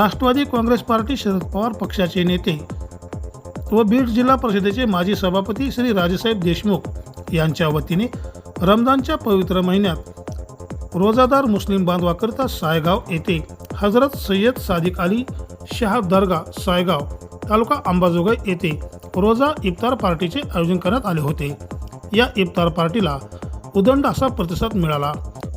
Rashtrawadi Congress party Sharad Pawar पक्षाचे नेते व बीड जिल्हा परिषदेचे माजी सभापती श्री राजेसाहेब देशमुख यांच्या वतीने रमजानच्या पवित्र महिन्यात रोजादार मुस्लिम बांधवाकरता सायगाव येथे हजरत सय्यद सादिक अली शाह दर्गा सायगाव तालुका अंबाजोगाई येथे रोजा इफ्तार पार्टीचे आयोजन करण्यात आले होते. या इफ्तार पार्टीला उदंड असा प्रतिसाद मिळाला.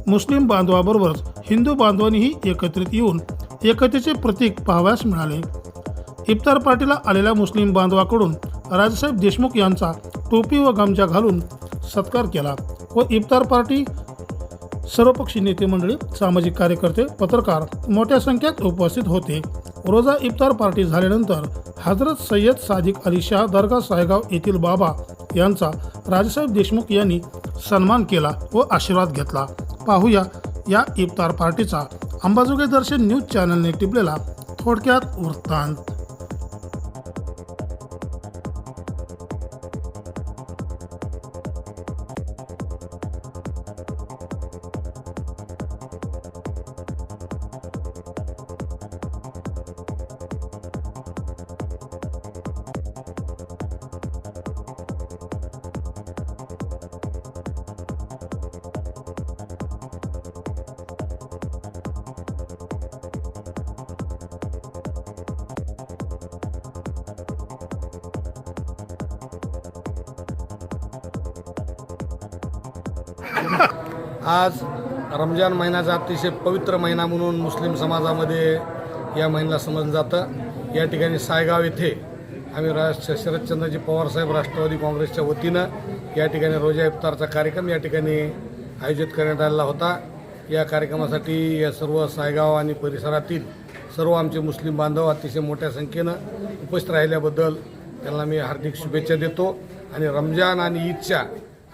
मुस्लिम बांधवाबरोबरच हिंदू बांधवांनीही एकत्रित येऊन एकतेचे प्रतीक पाहावयास मिळाले. इफ्तार पार्टीला आलेल्या मुस्लिम बांधवाकडून राजसाहेब देशमुख यांचा टोपी व गमजा घालून सत्कार केला व इफ्तार पार्टी सर्वपक्षी नेते मंडळी सामाजिक कार्यकर्ते पत्रकार मोठ्या संख्येत उपस्थित होते. रोजा इफ्तार पार्टी झाल्यानंतर हजरत सय्यद सादिक अली शाह दर्गा सायगाव येथील बाबा यांचा राजसाहेब देशमुख यांनी सन्मान केला व आशीर्वाद घेतला. पाहूया या इफ्तार पार्टीचा अंबाजोगाई दर्शन न्यूज चॅनलने टिपलेला थोडक्यात वृत्तांत. आज रमजान महिन्याचा अतिशय पवित्र महिना म्हणून मुस्लिम समाजामध्ये या महिन्याला समजलं जातं. या ठिकाणी सायगाव येथे आम्ही राज शरदचंद्रजी पवारसाहेब राष्ट्रवादी काँग्रेसच्या वतीनं या ठिकाणी रोजा इफ्तारचा कार्यक्रम या ठिकाणी आयोजित करण्यात आलेला होता. या कार्यक्रमासाठी या सर्व सायगाव आणि परिसरातील सर्व आमचे मुस्लिम बांधव अतिशय मोठ्या संख्येनं उपस्थित राहिल्याबद्दल त्यांना मी हार्दिक शुभेच्छा देतो. आणि रमजान आणि ईदच्या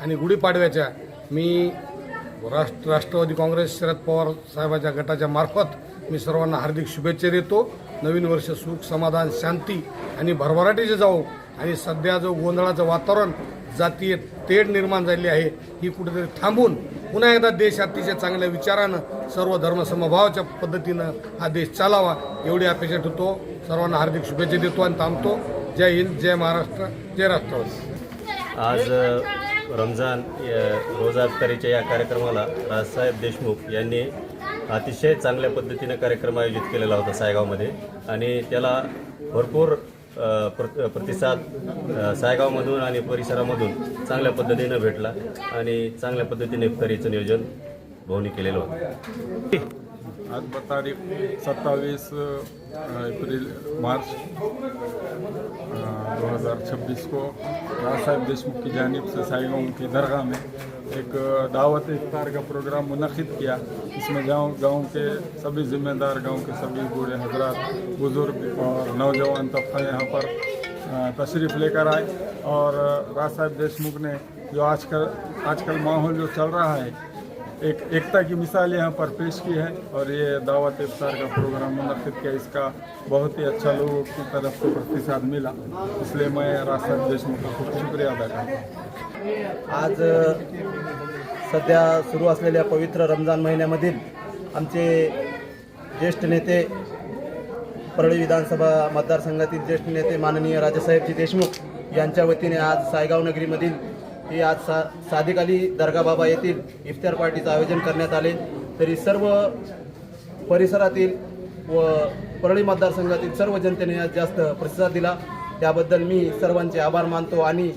आणि गुढीपाडव्याच्या मी राष्ट्र राष्ट्रवादी काँग्रेस शरद पवार साहेबाच्या गटाच्या मार्फत मी सर्वांना हार्दिक शुभेच्छा देतो. नवीन वर्ष सुख समाधान शांती आणि भरभराटीचे जाऊ आणि सध्या जो गोंधळाचं वातावरण जातीय तेढ निर्माण झाली आहे ही कुठेतरी थांबून पुन्हा एकदा देश अतिशय चांगल्या विचारानं सर्व धर्मसमभावाच्या पद्धतीनं हा देश चालावा एवढी अपेक्षा ठेवतो. सर्वांना हार्दिक शुभेच्छा देतो आणि थांबतो. जय हिंद जय महाराष्ट्र जय राष्ट्रवादी. आज रमजान या रोजा अफ्तारीच्या या कार्यक्रमाला राजसाहेब देशमुख यांनी अतिशय चांगल्या पद्धतीनं कार्यक्रम आयोजित केलेला होता सायगावमध्ये. आणि त्याला भरपूर प्र प्रतिसाद सायगावमधून आणि परिसरामधून चांगल्या पद्धतीनं भेटला आणि चांगल्या पद्धतीने इफ्तारीचं नियोजन भाऊनी केलेलं होतं. आज तारीख सत्तावीस एप्रिल मार्च. दो हज़ार छब्बीस को राज साहब देशमुख की जानब से साईगांव की दरगाह में एक दावत इफ्तार का प्रोग्राम मुनद किया। इसमें गाँव गाँव के सभी जिम्मेदार, गाँव के सभी बूढ़े हजरात, बुज़ुर्ग और नौजवान तबका यहाँ पर तशरीफ़ लेकर आए और राज देशमुख ने जो आजकल आजकल माहौल जो चल रहा है एक एकता की मिसाल यहाँ पर पेश की है और ये दावत इफ्तार का प्रोग्राम मुनद किया। इसका बहुत ही अच्छा लोगों की तरफ से प्रतिसाद मिला। इसलिए मैं राष्ट्र देशमुख का खूप शुक्रिया अदा करता हूँ। आज सध्या सुरू असलेल्या पवित्र रमजान महिन्यामधील आमचे ज्येष्ठ नेते परळी विधानसभा मतदारसंघातील ज्येष्ठ नेते माननीय राजासाहेबजी देशमुख यांच्या वतीने आज सायगाव नगरीमधील ही आज सा सादिक अली दर्गा बाबा येथील इफ्तार पार्टीचं आयोजन करण्यात आले. तरी सर्व परिसरातील व परळी मतदारसंघातील सर्व जनतेने आज जास्त प्रतिसाद दिला. त्याबद्दल मी सर्वांचे आभार मानतो आणि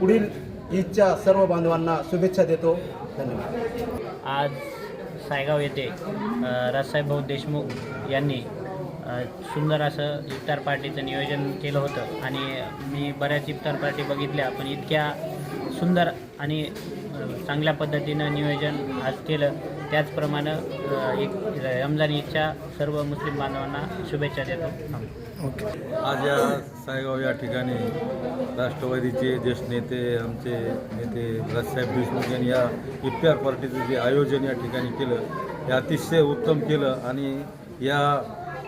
पुढील ईदच्या सर्व बांधवांना शुभेच्छा देतो. धन्यवाद. आज सायगाव येथे अ, भाऊ देशमुख यांनी सुंदर असं इफ्तार पार्टीचं नियोजन केलं होतं. आणि मी बऱ्याच इफ्तार पार्टी बघितल्या पण इतक्या सुंदर आणि चांगल्या पद्धतीनं नियोजन आज केलं त्याचप्रमाणे एक रमजान ईदच्या सर्व मुस्लिम बांधवांना शुभेच्छा देतो थांबतो. आज या सायगाव या ठिकाणी राष्ट्रवादीचे ज्येष्ठ नेते आमचे नेते राजसाहेब देशमुख यांनी या इफ्तार पार्टीचं जे आयोजन या ठिकाणी केलं हे अतिशय उत्तम केलं आणि या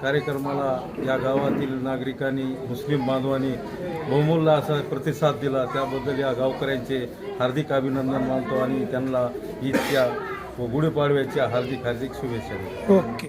कार्यक्रमाला या गावातील नागरिकांनी मुस्लिम बांधवांनी बहुमूल्य असा प्रतिसाद दिला. त्याबद्दल या गावकऱ्यांचे हार्दिक अभिनंदन मानतो आणि त्यांना ईदच्या व गुढीपाडव्याच्या हार्दिक हार्दिक शुभेच्छा देतो. ओके.